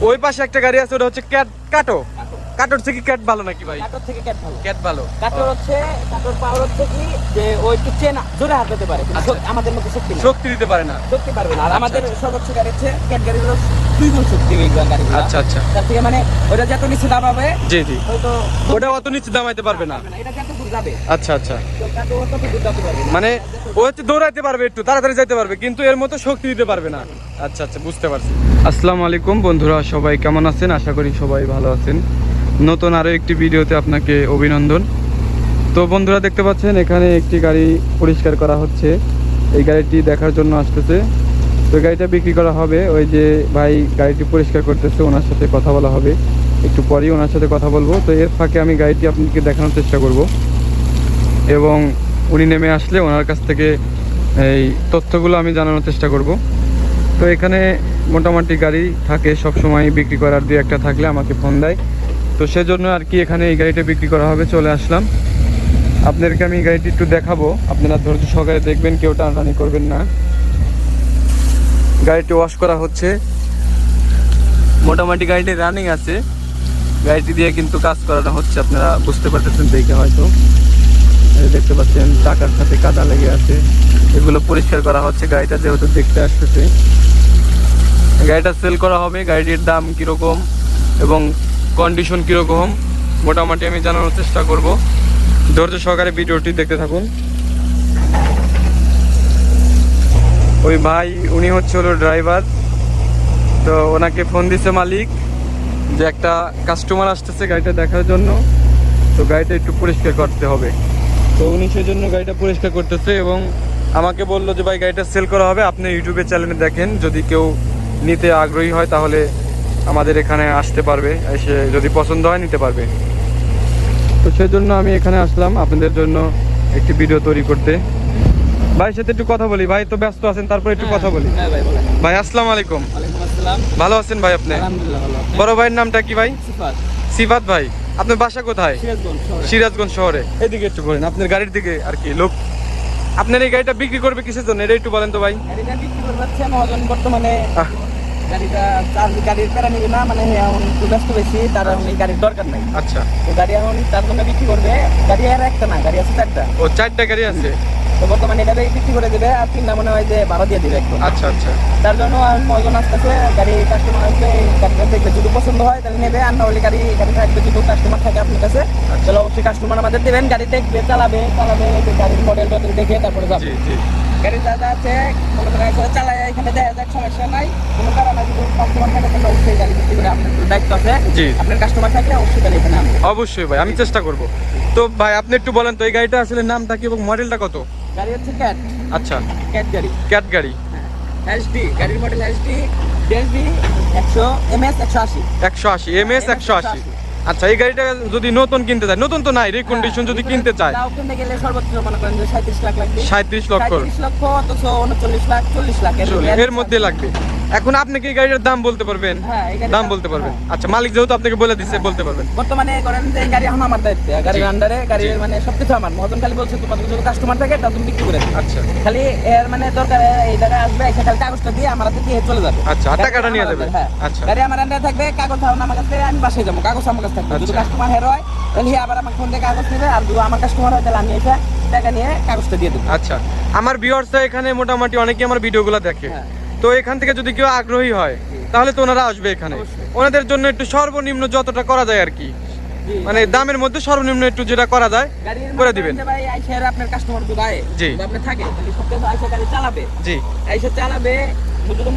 ওই পাশে একটা গাড়ি আছে ওটা হচ্ছে ক্যাট কাটো। কাটোর থেকে ক্যাট ভালো নাকি ভাই? কাটোর থেকে ক্যাট ভালো। ক্যাট ভালো। কাটোর হচ্ছে কাটোর পাওয়ার হচ্ছে কি যে ও একটু চেনা জোরে হাত দিতে পারে কিন্তু আমাদের মধ্যে শক্তি শক্তি দিতে পারে না। শক্তি পারবে না। আর আমাদের সর্বোচ্চ গাড়ি হচ্ছে ক্যাট গাড়ি হলো দুই গুণ শক্তি ওই গাড়ি আচ্ছা আচ্ছা। তার থেকে মানে ওটা যত নিচে দাবাবে জি জি। হয়তো ওটা অত নিচে দামাইতে পারবে না। এটা যত যাবে। আচ্ছা আচ্ছা। মানে ও হচ্ছে দৌড়াইতে পারবে একটু তাড়াতাড়ি যেতে পারবে কিন্তু এর মতো শক্তি দিতে পারবে না। আচ্ছা আচ্ছা বুঝতে পারছি। আসসালামু আলাইকুম বন্ধুরা সবাই কেমন আছেন? আশা করি সবাই ভালো আছেন। নতুন আরও একটি ভিডিওতে আপনাকে অভিনন্দন। তো বন্ধুরা দেখতে পাচ্ছেন এখানে একটি গাড়ি পরিষ্কার করা হচ্ছে। এই গাড়িটি দেখার জন্য আসতেছে। তো গাড়িটা বিক্রি করা হবে। ওই যে ভাই গাড়িটি পরিষ্কার করতেছে ওনার সাথে কথা বলা হবে। একটু পরেই ওনার সাথে কথা বলব। তো এর ফাঁকে আমি গাড়িটি আপনাকে দেখানোর চেষ্টা করব। এবং উনি নেমে আসলে ওনার কাছ থেকে এই তথ্যগুলো আমি জানানোর চেষ্টা করব। তো এখানে মোটামুটি গাড়ি থাকে সব সময় বিক্রি করার দুই একটা থাকলে আমাকে ফোন দেয়। তো সেজন্য আর কি এখানে এই গাড়িটা বিক্রি করা হবে, চলে আসলাম। আপনাদেরকে আমি গাড়িটি একটু দেখাবো। আপনারা ধৈর্য সহকারে দেখবেন, কেউ টানাটানি করবেন না। গাড়িটি ওয়াশ করা হচ্ছে। মোটামুটি গাড়িটি রানিং আছে। গাড়িটি দিয়ে কিন্তু কাজ করানো হচ্ছে, আপনারা বুঝতে পারতেছেন দেখে হয়তো। দেখতে পাচ্ছেন, চাকার সাথে কাদা লেগে আছে। এগুলো পরিষ্কার করা হচ্ছে, গাড়িটা যেহেতু দেখতে আসতেছে। গাড়িটা সেল করা হবে, গাড়িটির দাম কীরকম এবং কন্ডিশন কীরকম, মোটামুটি আমি জানানোর চেষ্টা করব। ধৈর্য সহকারে ভিডিওটি দেখতে থাকুন। ওই ভাই, উনি হচ্ছে হলো ড্রাইভার তো ওনাকে ফোন দিছে মালিক যে একটা কাস্টমার আসতেছে গাড়িটা দেখার জন্য। তো গাড়িটা একটু পরিষ্কার করতে হবে। তো উনি সেজন্য গাড়িটা পরিষ্কার করতেছে এবং আমাকে বলল যে ভাই গাড়িটা সেল করা হবে। আপনি ইউটিউবে চ্যানেলে দেখেন। যদি কেউ নিতে আগ্রহী হয় তাহলে আমাদের এখানে আসতে পারবে। এসে যদি পছন্দ হয় নিতে পারবে। তো সেই জন্য আমি এখানে আসলাম আপনাদের জন্য একটি ভিডিও তৈরি করতে। ভাই সাথে একটু কথা বলি। ভাই তো ব্যস্ত আছেন তারপর একটু কথা বলি। হ্যাঁ ভাই বলেন। ভাই আসসালামু আলাইকুম। ভালো আছেন ভাই আপনি? বড় ভাইয়ের নামটা কি ভাই? সিফাত ভাই। আপনার বাসা কোথায়? সিরাজগঞ্জ শহরে। এদিকে একটু বলেন আপনার গাড়ির দিকে আর কি লোক। আপনার এই গাড়িটা বিক্রি করবে কিসের জন্য? এটা একটু বলেন তো ভাই। গাড়িটা বিক্রি করবে যাচ্ছে মহাজন বর্তমানে গাড়িটা গাড়ির প্যারা নিবে না মানে এখন একটু ব্যস্ত বেশি তার এখন এই গাড়ির দরকার নাই। আচ্ছা। তো গাড়ি এখন তার জন্য বিক্রি করবে। গাড়ি আর একটা না গাড়ি আছে চারটা। ও চারটা গাড়ি আছে? তো বর্তমানে এটা বিক্রি করে দেবে আর তিনটা মনে হয় যে ভাড়া দিয়ে দেবে একটু। আচ্ছা আচ্ছা। তার জন্য আর মহাজন আসতেছে গাড়ি কাস্টমার আসবে গাড়িটা দেখবে যদি পছন্দ হয় তাহলে নেবে আর না হলে গাড়ি গাড়ি থাকবে যদি কাস্টমার থাকে আপনার কাছে তাহলে অবশ্যই কাস্টমার আমাদের দেবেন গাড়ি দেখবে চালাবে চালাবে গাড়ির মডেল টডেল দেখে তারপরে যাবে। আছে এখানে দেখা যাক সমস্যা নাই। কোনো কারণ যদি কাস্টমার থাকে তাহলে অবশ্যই গাড়ি বিক্রি করে আপনার দায়িত্ব আছে। জি। আপনার কাস্টমার অবশ্যই গাড়ি এখানে অবশ্যই ভাই আমি চেষ্টা করব। তো ভাই আপনি একটু বলেন তো এই গাড়িটা আসলে নামটা কি এবং মডেলটা কত? গাড়ি হচ্ছে ক্যাট আচ্ছা। ক্যাট গাড়ি। ক্যাট গাড়ি। এইচডি গাড়ির মডেল একশো এমএস একশো আশি। একশো আশি এম এস একশো আশি। আচ্ছা এই গাড়িটা যদি নতুন কিনতে চায় নতুন তো নাই রিকন্ডিশন যদি কিনতে চায়। তাও কিনতে গেলে সর্বোচ্চ মনে করেন যে সাঁত্রিশ লাখ লাগবে। সাঁত্রিশ লক্ষ। সাঁত্রিশ লক্ষ অথচ উনচল্লিশ লাখ চল্লিশ লাখ এর মধ্যে- এর মধ্যে লাগবে। এখন আপনি কি গাড়ির দাম বলতে পারবেন? হ্যাঁ দাম বলতে পারবেন। আচ্ছা মালিক যেহেতু আপনাকে বলে দিচ্ছে বলতে পারবেন। বর্তমানে করেন যে গাড়ি এখন আমার দায়িত্বে। গাড়ির আন্ডারে গাড়ির। মানে সবকিছু আমার। মহাজন খালি বলছে তোমার যদি কাস্টমার থাকে তা তুমি বিক্রি করে। আচ্ছা। খালি এর মানে দরকার এই জায়গায় আসবে এসে খালি কাগজটা দিয়ে আমার হাতে দিয়ে চলে যাবে। আচ্ছা, টাকাটা নিয়ে যাবে? হ্যাঁ। আচ্ছা। গাড়ি আমার আন্ডারে থাকবে কাগজ থাকবে আমার কাছে আমি বাসায় যাব। কাগজ আমার কাছে থাকবে। যদি আচ্ছা। কাস্টমার হের হয় তাহলে আবার আমার ফোন দিয়ে কাগজ নেবে আর যদি আমার কাস্টমার হয় তাহলে আমি এসে টাকা নিয়ে কাগজটা দিয়ে দেবো। আচ্ছা। আমার ভিউয়ার্সরা এখানে মোটামুটি অনেকেই আমার ভিডিওগুলো দেখে। হ্যাঁ। তো এখান থেকে যদি কেউ আগ্রহী হয় তাহলে তো ওনারা আসবে এখানে। ওনাদের জন্য একটু সর্বনিম্ন যতটা করা যায় আর কি। মানে দামের মধ্যে সর্বনিম্ন একটু যেটা করা যায় করে দিবেন। জি। জি। চালাবে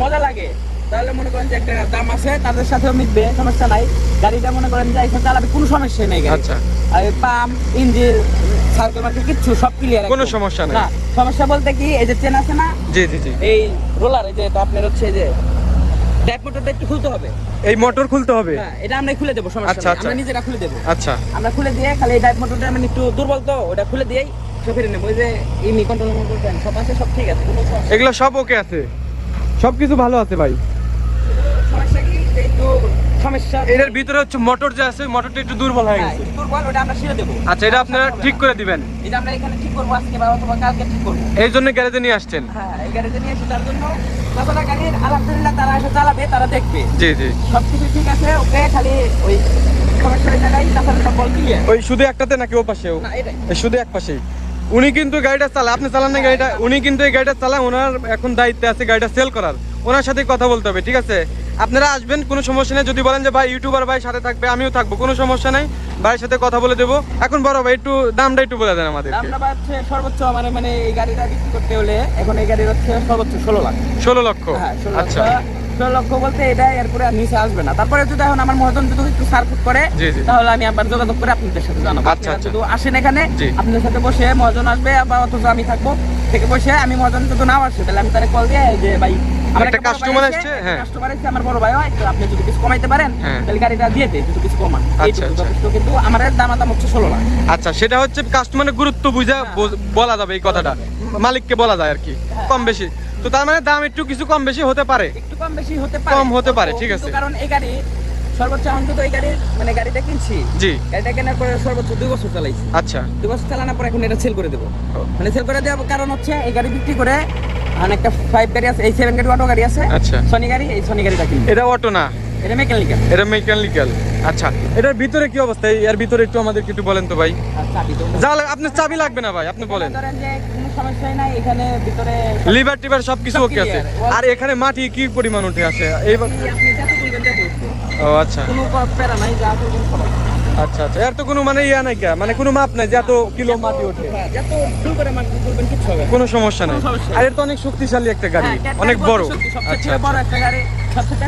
মজা লাগে তাহলে মনে করেন যে একটা দাম আছে তাদের সাথেও মিটবে সমস্যা নাই। গাড়িটা মনে করেন যে চালাবে কোনো সমস্যা নেই আচ্ছা। আর পাম্প ইঞ্জিন সার্কেল মার্কেট কিচ্ছু সব ক্লিয়ার কোনো সমস্যা নাই। না সমস্যা বলতে কি এই যে চেন আছে না জি জি জি। এই রোলার এই যে আপনার হচ্ছে যে ড্যাপ মোটরটা একটু খুলতে হবে। এই মোটর খুলতে হবে? হ্যাঁ এটা আমরা খুলে দেবো সমস্যা আচ্ছা, আচ্ছা। আমরা নিজেরা খুলে দেবো। আচ্ছা। আমরা খুলে দিয়ে খালি মোটরটা মানে একটু দুর্বল তো ওটা খুলে দিয়েই নেব। ওই যে ইমি কন্ট্রোল মোটর সব আছে সব ঠিক আছে এগুলো সব ওকে আছে? সব কিছু ভালো আছে ভাই? একটু সমস্যা। এটার ভিতরে হচ্ছে মোটর যে আছে মোটরটা একটু দুর্বল হয়ে হ্যাঁ, গেছে। দুর্বল, ওটা আমরা ছিঁড়ে দেবো। আচ্ছা এটা আপনারা ঠিক করে দিবেন। এটা আমরা এখানে ঠিক করব আজকে বা অথবা কালকে ঠিক করব। এই জন্য গ্যারেজে নিয়ে আসছেন? হ্যাঁ, এই গাড়িতে নিয়ে এসে তার জন্য তাছাড়া গাড়ির আলহামদুলিল্লাহ তারা এসে চালাবে, তারা দেখবে। জি জি। সবকিছু ঠিক আছে, ওকে খালি ওই ওই জায়গায়, তাছাড়া সব বল clear। ওই শুধু একটাতে নাকি ও পাশেও শুধু এক পাশেই। উনি কিন্তু গাড়িটা চালায় আপনি চালান না গাড়িটা উনি কিন্তু এই গাড়িটা চালায় ওনার এখন দায়িত্বে আছে গাড়িটা সেল করার। ওনার সাথে কথা বলতে হবে ঠিক আছে? আপনারা আসবেন কোনো সমস্যা নেই। যদি বলেন যে ভাই ইউটিউবার ভাই সাথে থাকবে আমিও থাকব কোনো সমস্যা নেই। ভাইয়ের সাথে কথা বলে দেবো। এখন বড় ভাই একটু দামটা একটু বলে দেন আমাদের সর্বোচ্চ মানে মানে এই গাড়িটা বিক্রি করতে হলে এখন এই গাড়ির হচ্ছে সর্বোচ্চ ষোলো লাখ। ষোলো লক্ষ? হ্যাঁ আচ্ছা। ষোলো লক্ষ বলতে এটা এরপরে আর নিচে আসবে না। তারপরে যদি এখন আমার মহাজন যদি একটু সার্কুট করে। তাহলে আমি আবার যোগাযোগ করে আপনাদের সাথে জানাব। আচ্ছা, আচ্ছা। যদি আসেন এখানে। আপনাদের সাথে বসে মহাজন আসবে বা অথচ আমি থাকব থেকে বসে আমি মহাজন যদি নাও আসে তাহলে আমি তারে কল দিয়ে যে ভাই আমার একটা customer আসছে, হ্যাঁ। কাস্টমার আসছে আমার বড় ভাই হয় আপনি যদি কিছু কমাইতে পারেন হ্যাঁ। তাহলে গাড়িটা দিয়ে দেয় যদি কিছু কমান। আচ্ছা, আচ্ছা। কিন্তু আমার দামা দাম হচ্ছে ষোলো লাখ। আচ্ছা সেটা হচ্ছে কাস্টমারের গুরুত্ব বুঝে ব- বলা যাবে এই কথাটা। মালিককে বলা যায় আর কি কম বেশি। তো তার মানে দাম একটু কিছু কম বেশি হতে পারে। একটু কম বেশি হতে পারে। কম হতে পারে, ঠিক আছে। কারণ এই গাড়ি সর্বোচ্চ আমি তো এই গাড়ির মানে গাড়িটা কিনছি। জি। গাড়িটা কেনার পরে সর্বোচ্চ দুই বছর চালাইছি। আচ্ছা। দুই বছর চালানোর পর এখন এটা সেল করে দেবো। মানে সেল করে দেওয়ার কারণ হচ্ছে এই গাড়ি বিক্রি করে আর একটা ফাইভ গাড়ি আছে এই সেভেন গাড়ি অটো গাড়ি আছে। আচ্ছা। সনি গাড়ি এই সনি গাড়িটা কিনবো। এটা অটো না? এটা মেকানিক্যাল এটা মেকানিক্যাল আচ্ছা এটার ভিতরে কি অবস্থা? এর ভিতরে একটু আমাদেরকে একটু বলেন তো ভাই। যা আপনার চাবি লাগবে না ভাই আপনি বলেন। লিভার টিভার সব কিছু সব ওকে আছে। আর এখানে মাটি কি পরিমাণ উঠে আসে এই। ও আচ্ছা। কোনো প্যারা নাই যা তুলবেন সবাই আচ্ছা আচ্ছা। এর তো কোনো মানে ইয়া নাই কে মানে কোনো মাপ নাই কিলো মাটি ওঠে। হ্যাঁ, কোনো সমস্যা নাই। আর এর তো অনেক শক্তিশালী একটা গাড়ি হ্যাঁ, অনেক বড়। আচ্ছা বড় একটা গাড়ি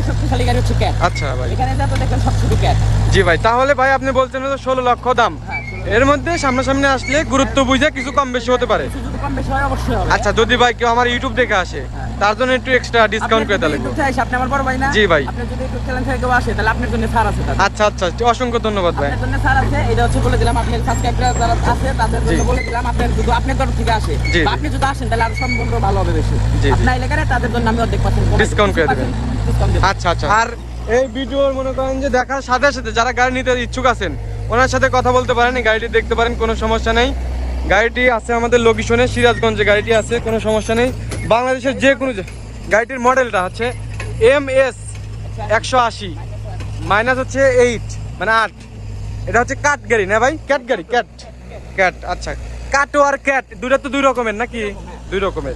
শক্তিশালী গাড়ি হচ্ছে ক্যাট। আচ্ছা ভাই। এখানে যত সব শুধু ক্যাট। জি ভাই তাহলে ভাই আপনি বলছেন ষোলো লক্ষ দাম। হ্যাঁ। এর মধ্যে সামনাসামনি আসলে গুরুত্ব বুঝে কিছু কম বেশি হতে পারে। হয় আচ্ছা যদি ভাই কেউ আমার ইউটিউব দেখে আসে তার জন্য একটু এক্সট্রা ডিসকাউন্ট করে দিলে যদি ইউটিউব থেকে আসে, আপনি আমার বড় ভাই না? জি ভাই। আপনি যদি ইউটিউব চ্যানেল থেকে আসে তাহলে আপনার জন্য ছাড় আছে আচ্ছা আচ্ছা অসংখ্য ধন্যবাদ ভাই। আপনার জন্য ছাড় আছে এটা হচ্ছে বলে দিলাম আপনার সাবস্ক্রাইবার যারা আছে তাদের জন্য বলে দিলাম আপনার যদি আপনার তরফ থেকে আসে আপনি যদি আসেন তাহলে আরও সম্পূর্ণ ভালো হবে বেশি। আপনার এলাকায় তাদের জন্য আমি অর্ধেক পার্সেন্ট Discount করে দেবেন। দেবেন। আচ্ছা আচ্ছা। আর এই ভিডিওর মনে করেন যে দেখার সাথে সাথে যারা গাড়ি নিতে ইচ্ছুক আছেন ওনার সাথে কথা বলতে পারেন, গাড়িটি দেখতে পারেন, কোনো সমস্যা নেই। গাড়িটি আছে আমাদের লোকেশনে, সিরাজগঞ্জে গাড়িটি আছে, কোনো সমস্যা নেই। বাংলাদেশের যে কোনো গাড়িটির মডেলটা হচ্ছে এম এস একশো আশি, মাইনাস হচ্ছে এইট মানে আট। এটা হচ্ছে কাট গাড়ি, না ভাই? ক্যাট গাড়ি, ক্যাট। ক্যাট আচ্ছা। কাটো আর ক্যাট দুটা তো দুই রকমের নাকি? দুই রকমের।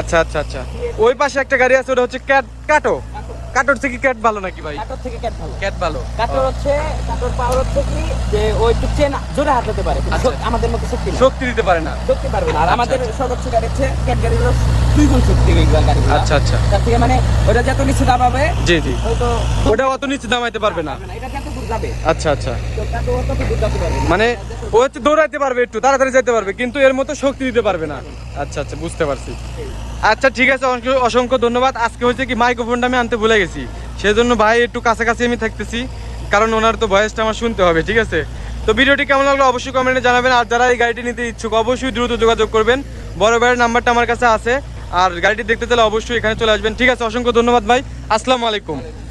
আচ্ছা আচ্ছা আচ্ছা। ওই পাশে একটা গাড়ি আছে, ওটা হচ্ছে ক্যাট কাটো কাটোর থেকে ক্যাট ভালো নাকি ভাই? কাটোর থেকে ক্যাট ভালো। ক্যাট ভালো। কাটোর হচ্ছে কাটোর পাওয়ার হচ্ছে কি? যে ও একটু চেন জোরে হাঁটাতে পারে আচ্ছা। আমাদের মতো শক্তি শক্তি দিতে পারে না। শক্তি পারবে না। আর আচ্ছা, আমাদের আচ্ছা। সর্বোচ্চ গাড়ি হচ্ছে ক্যাট গাড়িগুলো দুই গুণ শক্তি গাড়ি আচ্ছা আচ্ছা। তার থেকে মানে ওটা যত নিচে দাম হবে জি জি। হয়তো ওটা অত নিচে দামাইতে পারবে না। এটা যত দূর যাবে। আচ্ছা আচ্ছা। মানে ও হচ্ছে দৌড়াইতে পারবে একটু তাড়াতাড়ি যেতে পারবে কিন্তু এর মতো শক্তি দিতে পারবে না। আচ্ছা আচ্ছা বুঝতে পারছি। আচ্ছা ঠিক আছে অসংখ্য- ধন্যবাদ। আজকে হচ্ছে কি মাইক্রোফোনটা আমি আনতে ভুলে গেছি। সেজন্য ভাই, একটু কাছাকাছি আমি থাকতেছি, কারণ ওনার তো ভয়েসটা আমার শুনতে হবে, ঠিক আছে? তো ভিডিওটি কেমন লাগল অবশ্যই কমেন্টে জানাবেন, আর যারা এই গাড়িটি নিতে ইচ্ছুক, অবশ্যই দ্রুত যোগাযোগ করবেন। বড় ভাইয়ের নাম্বারটা আমার কাছে আছে, আর গাড়িটি দেখতে চাইলে অবশ্যই এখানে চলে আসবেন। ঠিক আছে, অসংখ্য ধন্যবাদ ভাই, আসসালামু আলাইকুম।